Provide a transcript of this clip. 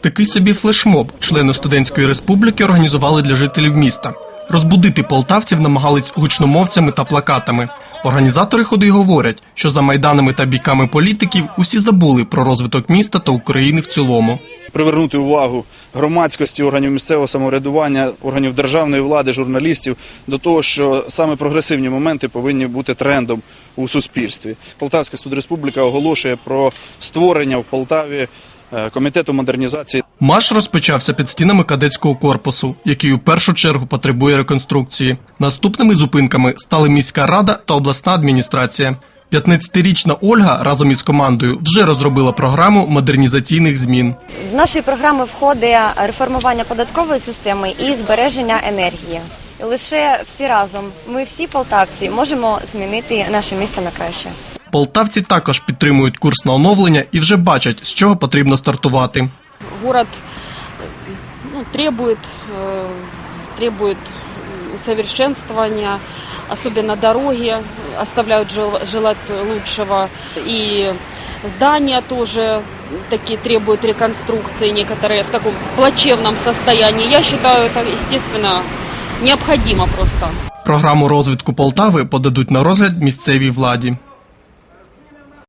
Такий собі флешмоб члени студентської республіки організували для жителів міста. Розбудити полтавців намагались гучномовцями та плакатами. Організатори ходи говорять, що за майданами та бійками політиків усі забули про розвиток міста та України в цілому. привернути увагу громадськості, органів місцевого самоврядування, органів державної влади, журналістів до того, що саме прогресивні моменти повинні бути трендом у суспільстві. Полтавська студреспубліка оголошує про створення в Полтаві комітету модернізації Марш розпочався під стінами кадетського корпусу, який у першу чергу потребує реконструкції. Наступними зупинками стали міська рада та обласна адміністрація. 15-річна Ольга разом із командою вже розробила програму модернізаційних змін. В наші програми входить реформування податкової системи і збереження енергії. Лише всі разом, ми всі полтавці, можемо змінити наше місто на краще. Полтавці також підтримують курс на оновлення і вже бачать, з чого потрібно стартувати. город ну, требует, э, требует усовершенствования, особенно дороги оставляют жел- желать лучшего. И здания тоже такие требуют реконструкции, некоторые в таком плачевном состоянии. Я считаю, это, естественно, необходимо просто. Програму розвитку Полтави подадуть на розгляд місцевій владі.